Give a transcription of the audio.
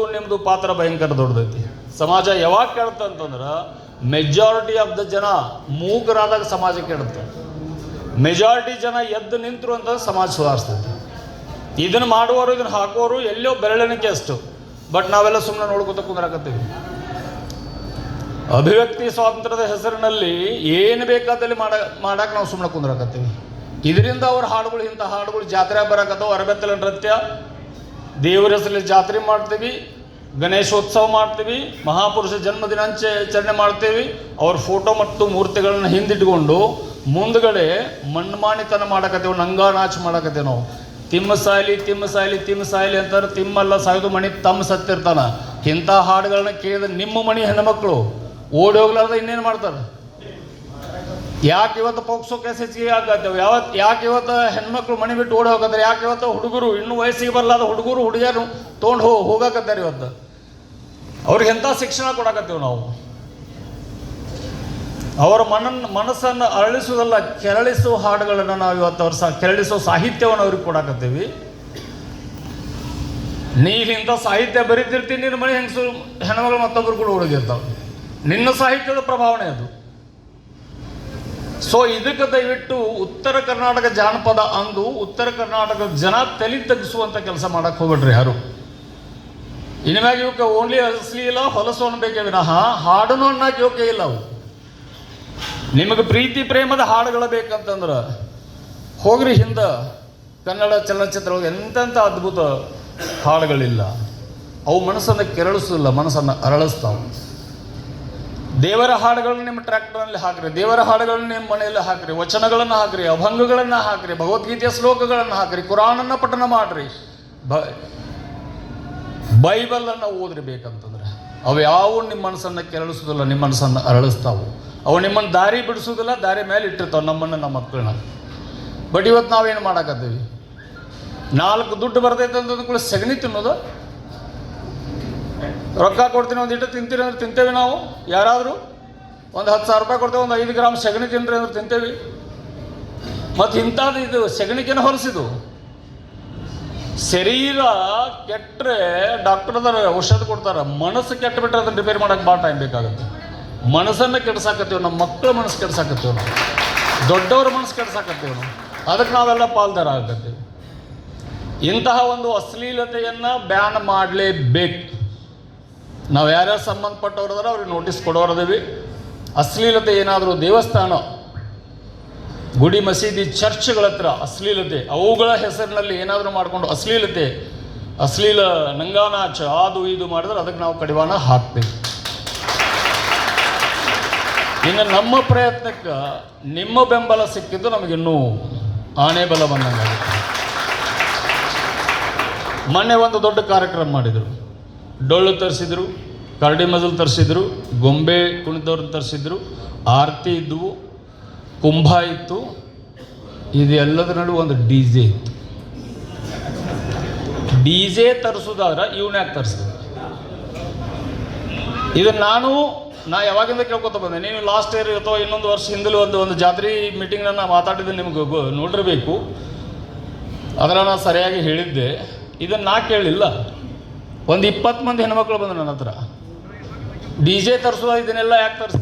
ನಿಮ್ದು ಪಾತ್ರ ಭಯಂಕರ ದೊಡ್ಡದೈತಿ. ಸಮಾಜ ಯಾವಾಗ ಕೇಳುತ್ತೆ ಅಂತಂದ್ರೆ ಮೆಜಾರಿಟಿ ಆಫ್ ದ ಜನ ಮೂಕರಾದಾಗ ಸಮಾಜ ಕೇಳುತ್ತೆ ಮೆಜಾರಿಟಿ ಜನ ಎದ್ದು ನಿಂತರು ಅಂತ ಸಮಾಜ ಸುಧಾರಿಸ್ತೈತಿ. ಇದನ್ನು ಮಾಡುವವರು, ಇದನ್ನು ಹಾಕುವವರು ಎಲ್ಲೋ ಬೆರಳೆಣಿಕೆ ಅಷ್ಟು. ಬಟ್ ನಾವೆಲ್ಲ ಸುಮ್ಮನೆ ನೋಡ್ಕೊತ ಕುಂದ್ರಾಕತ್ತೀವಿ. ಅಭಿವ್ಯಕ್ತಿ ಸ್ವಾತಂತ್ರ್ಯದ ಹೆಸರಿನಲ್ಲಿ ಏನು ಬೇಕಾದಲ್ಲಿ ಮಾಡ ಮಾಡಕ್ಕೆ ನಾವು ಸುಮ್ಮನೆ ಕುಂದ್ರಾಕತ್ತೀವಿ. ಇದರಿಂದ ಅವ್ರ ಹಾಡುಗಳು ಇಂಥ ಹಾಡುಗಳು ಜಾತ್ರೆ ಬರಕತ್ತವು ಅರಬೆತ್ತಲ ನೃತ್ಯ ದೇವರ ಹೆಸರಲ್ಲಿ ಜಾತ್ರೆ ಮಾಡ್ತೀವಿ, ಗಣೇಶೋತ್ಸವ ಮಾಡ್ತೀವಿ, ಮಹಾಪುರುಷ ಜನ್ಮ ಆಚರಣೆ ಮಾಡ್ತೀವಿ. ಅವ್ರ ಫೋಟೋ ಮತ್ತು ಮೂರ್ತಿಗಳನ್ನ ಹಿಂದಿಟ್ಕೊಂಡು ಮುಂದ್ಗಡೆ ಮಣ್ಮಾಣಿತನ ಮಾಡಕತ್ತೇವೆ, ನಂಗಾನಾಚ್ ಮಾಡಕತ್ತೇವೆ ನಾವು. ತಿಮ್ಮ ಸಾಯಲಿ ತಿಮ್ಮ ಸಾಯಲಿ, ತಿಮ್ಮ ಸಾಯ್ಲಿ ಅಂತಾರೆ, ತಿಮ್ಮಲ್ಲ ಸಾಯ್ದು ಮಣಿ ತಮ್ಮ ಸತ್ತಿರ್ತಾನ. ಇಂಥ ಹಾಡುಗಳನ್ನ ಕೇಳಿದ ನಿಮ್ಮ ಮಣಿ ಹೆಣ್ಮಕ್ಳು ಓಡಿ ಹೋಗ್ಲಾರ್ದ ಇನ್ನೇನು ಮಾಡ್ತಾರೆ? ಯಾಕೆ ಇವತ್ತು ಪೋಕ್ಸೋ ಕೇಸ್ ಹೆಚ್ಚಿಗೆ ಆಗತ್ತೇವೆ ಯಾವತ್ತು ಯಾಕೆ ಇವತ್ತು ಹೆಣ್ಮಕ್ಳು ಮನೆ ಬಿಟ್ಟು ಓಡಿ ಹೋಗತ್ತಾರೆ? ಯಾಕೆ ಇವತ್ತು ಹುಡುಗರು, ಇನ್ನೂ ವಯಸ್ಸಿಗೆ ಬರಲಾದ ಹುಡುಗರು, ಹುಡುಗಿಯರು ತೊಗೊಂಡು ಹೋಗಿ ಹೋಗಕತ್ತಾರೆ ಇವತ್ತು? ಅವ್ರಿಗೆ ಎಂಥ ಶಿಕ್ಷಣ ಕೊಡಕತ್ತೀವಿ ನಾವು? ಅವರ ಮನನ್ನು ಮನಸ್ಸನ್ನು ಅರಳಿಸುವುದಲ್ಲ, ಕೆರಳಿಸುವ ಹಾಡುಗಳನ್ನು ನಾವು ಇವತ್ತು ಅವ್ರ ಸಹ ಕೆರಳಿಸೋ ಸಾಹಿತ್ಯವನ್ನು ಅವ್ರಿಗೆ ಕೊಡಕತ್ತೀವಿ. ಇಂಥ ಸಾಹಿತ್ಯ ಬರೀತಿರ್ತೀನಿ ನಿನ್ನ ಮನೆ ಹೆಂಗಸು ಹೆಣ್ಮಗಳು ಮತ್ತೊಬ್ಬರು ಕೂಡ ಹುಡುಗಿರ್ತಾವೆ ನಿನ್ನ ಸಾಹಿತ್ಯದ ಪ್ರಭಾವನೆ ಅದು. ಸೊ ಇದಕ್ಕೆ ದಯವಿಟ್ಟು ಉತ್ತರ ಕರ್ನಾಟಕ ಜಾನಪದ ಅಂದು ಉತ್ತರ ಕರ್ನಾಟಕದ ಜನ ತಲೆ ತಗ್ಗಿಸುವಂಥ ಕೆಲಸ ಮಾಡಕ್ಕೆ ಹೋಗ್ಬೇಡ್ರಿ ಯಾರು. ಇನ್ಮ್ಯಾಗ ಇವಕ್ಕೆ ಓನ್ಲಿ ಅಸಲಿ ಇಲ್ಲ ಹೊಲಸು ಅನ್ಬೇಕೇ ವಿನಃ ಹಾಡನು ಅನ್ನಕ್ಕೆ ಯೋಗ್ಯ ಇಲ್ಲ ಅವು. ನಿಮಗೆ ಪ್ರೀತಿ ಪ್ರೇಮದ ಹಾಡುಗಳು ಬೇಕಂತಂದ್ರೆ ಹೋಗ್ರಿ ಹಿಂದೆ ಕನ್ನಡ ಚಲನಚಿತ್ರ ಎಂತೆಂಥ ಅದ್ಭುತ ಹಾಡುಗಳಿಲ್ಲ. ಅವು ಮನಸ್ಸನ್ನು ಕೆರಳಿಸೋದಿಲ್ಲ, ಮನಸ್ಸನ್ನು ಅರಳಿಸ್ತಾವೆ. ದೇವರ ಹಾಡುಗಳನ್ನ ನಿಮ್ಮ ಟ್ರ್ಯಾಕ್ಟರ್ನಲ್ಲಿ ಹಾಕ್ರಿ, ದೇವರ ಹಾಡುಗಳನ್ನ ನಿಮ್ಮ ಮನೆಯಲ್ಲಿ ಹಾಕ್ರಿ, ವಚನಗಳನ್ನು ಹಾಕ್ರಿ, ಅಭಂಗಗಳನ್ನು ಹಾಕ್ರಿ, ಭಗವದ್ಗೀತೆಯ ಶ್ಲೋಕಗಳನ್ನು ಹಾಕ್ರಿ, ಕುರಾನನ್ನು ಪಠನ ಮಾಡ್ರಿ. ಬ, ಬೈಬಲನ್ನು ಓದ್ರಿ ಬೇಕಂತಂದ್ರೆ. ಅವು ಯಾವು ನಿಮ್ಮ ಮನಸ್ಸನ್ನು ಕೆರಳಿಸೋದಿಲ್ಲ ನಿಮ್ಮ ಮನಸ್ಸನ್ನು ಅರಳಿಸ್ತಾವು. ಅವು ನಿಮ್ಮನ್ನು ದಾರಿ ಬಿಡಿಸೋದಿಲ್ಲ ದಾರಿ ಮೇಲೆ ಇಟ್ಟಿರ್ತಾವೆ, ನಮ್ಮನ್ನು ನಮ್ಮ ಮಕ್ಕಳನ್ನ. ಬಟ್ ಇವತ್ತು ನಾವೇನು ಮಾಡಕತ್ತೀವಿ? ನಾಲ್ಕು ದುಡ್ಡು ಬರ್ತೈತೆ ಅಂತಂದ ಕೂಡ ಸಗಣಿ ತಿನ್ನೋದು? ರೊಕ್ಕ ಕೊಡ್ತೀನಿ ಒಂದು ಇಟ್ಟು ತಿಂತೀರಿ ಅಂದ್ರೆ ತಿಂತೇವೆ ನಾವು. ಯಾರಾದರೂ ಒಂದು ಹತ್ತು ಸಾವಿರ ರೂಪಾಯಿ ಕೊಡ್ತೇವೆ, ಒಂದು ಐದು ಗ್ರಾಮ್ ಸಗಣಿ ತಿನ್ನಿರಿ ಅಂದ್ರೆ ತಿಂತೇವೆ. ಮತ್ತು ಇಂಥದ್ದು ಇದು ಸಗಣಿಕೆನ ಹೊಲಸಿದು. ಶರೀರ ಕೆಟ್ಟರೆ ಡಾಕ್ಟರ್ದಾರ ಔಷಧ ಕೊಡ್ತಾರೆ. ಮನಸ್ಸು ಕೆಟ್ಟ ಬಿಟ್ಟರೆ ಅದನ್ನು ರಿಪೇರ್ ಮಾಡೋಕೆ ಭಾಳ ಟೈಮ್ ಬೇಕಾಗುತ್ತೆ. ಮನಸ್ಸನ್ನು ಕೆಡ್ಸಾಕತ್ತೀವಿ ನಮ್ಮ ಮಕ್ಕಳ ಮನಸ್ಸು ಕೆಡ್ಸಾಕತ್ತೀವಿ ನಾವು. ದೊಡ್ಡವ್ರ ಮನಸ್ಸು ಕೆಡ್ಸಾಕತ್ತೀವಿ ನಾವು. ಅದಕ್ಕೆ ನಾವೆಲ್ಲ ಪಾಲ್ದಾರ ಆಗತ್ತೀವಿ. ಇಂತಹ ಒಂದು ಅಶ್ಲೀಲತೆಯನ್ನು ಬ್ಯಾನ್ ಮಾಡಲೇಬೇಕು. ನಾವು ಯಾರ್ಯಾರು ಸಂಬಂಧಪಟ್ಟವ್ರು ಅವ್ರಿಗೆ ನೋಟಿಸ್ ಕೊಡೋರದೇವಿ. ಅಶ್ಲೀಲತೆ ಏನಾದರೂ ದೇವಸ್ಥಾನ, ಗುಡಿ ಮಸೀದಿ, ಚರ್ಚ್ಗಳ ಹತ್ರ ಅಶ್ಲೀಲತೆ, ಅವುಗಳ ಹೆಸರಿನಲ್ಲಿ ಏನಾದರೂ ಮಾಡಿಕೊಂಡು ಅಶ್ಲೀಲತೆ, ಅಶ್ಲೀಲ ನಂಗಾನಾಚ, ಅದು ಇದು ಮಾಡಿದ್ರೆ ಅದಕ್ಕೆ ನಾವು ಕಡಿವಾಣ ಹಾಕ್ತೇವೆ ಇನ್ನು ನಮ್ಮ ಪ್ರಯತ್ನಕ್ಕೆ ನಿಮ್ಮ ಬೆಂಬಲ ಸಿಕ್ಕಿದ್ದು ನಮಗಿನ್ನೂ ಆನೆ ಬಲ ಬಂದಂಗಾಗುತ್ತೆ. ಮೊನ್ನೆ ಒಂದು ದೊಡ್ಡ ಕಾರ್ಯಕ್ರಮ ಮಾಡಿದರು. ಡೊಳ್ಳು ತರಿಸಿದ್ರು, ಕರಡಿ ಮಜಲು ತರಿಸಿದ್ರು, ಗೊಂಬೆ ಕುಣಿದವ್ರನ್ನ ತರಿಸಿದ್ರು, ಆರತಿ ಇದ್ವು, ಕುಂಭ ಇತ್ತು ಇದೆಲ್ಲದರ ನಡುವೆ ಒಂದು ಡಿ ಜೆ ಇತ್ತು. ಡಿ ಜೆ ತರಿಸೋದಾದ್ರೆ ಇವನ್ನ ಯಾಕೆ ತರಿಸಿದ್ರು? ಇದನ್ನು ನಾನು, ನಾ ಯಾವಾಗಿಂದ ಕೇಳ್ಕೊತ ಬಂದೆ, ನೀವು ಲಾಸ್ಟ್ ಇಯರ್ ಅಥವಾ ಇನ್ನೊಂದು ವರ್ಷ ಹಿಂದಲೂ ಒಂದು ಒಂದು ಜಾತ್ರೆ ಮೀಟಿಂಗ್ನ ನಾನು ಮಾತಾಡಿದ್ದು ನಿಮ್ಗೆ ನೋಡಿರಬೇಕು. ಅದನ್ನು ಅದರ ನಾನು ಸರಿಯಾಗಿ ಹೇಳಿದ್ದೆ. ಇದನ್ನು ನಾ ಕೇಳಿಲ್ಲ. ಒಂದು ಇಪ್ಪತ್ತು ಮಂದಿ ಹೆಣ್ಮಕ್ಳು ಬಂದರು ನನ್ನ ಹತ್ರ. ಡಿ ಜೆ ತರಿಸೋ ಇದನ್ನೆಲ್ಲ ಯಾಕೆ ತರಿಸ್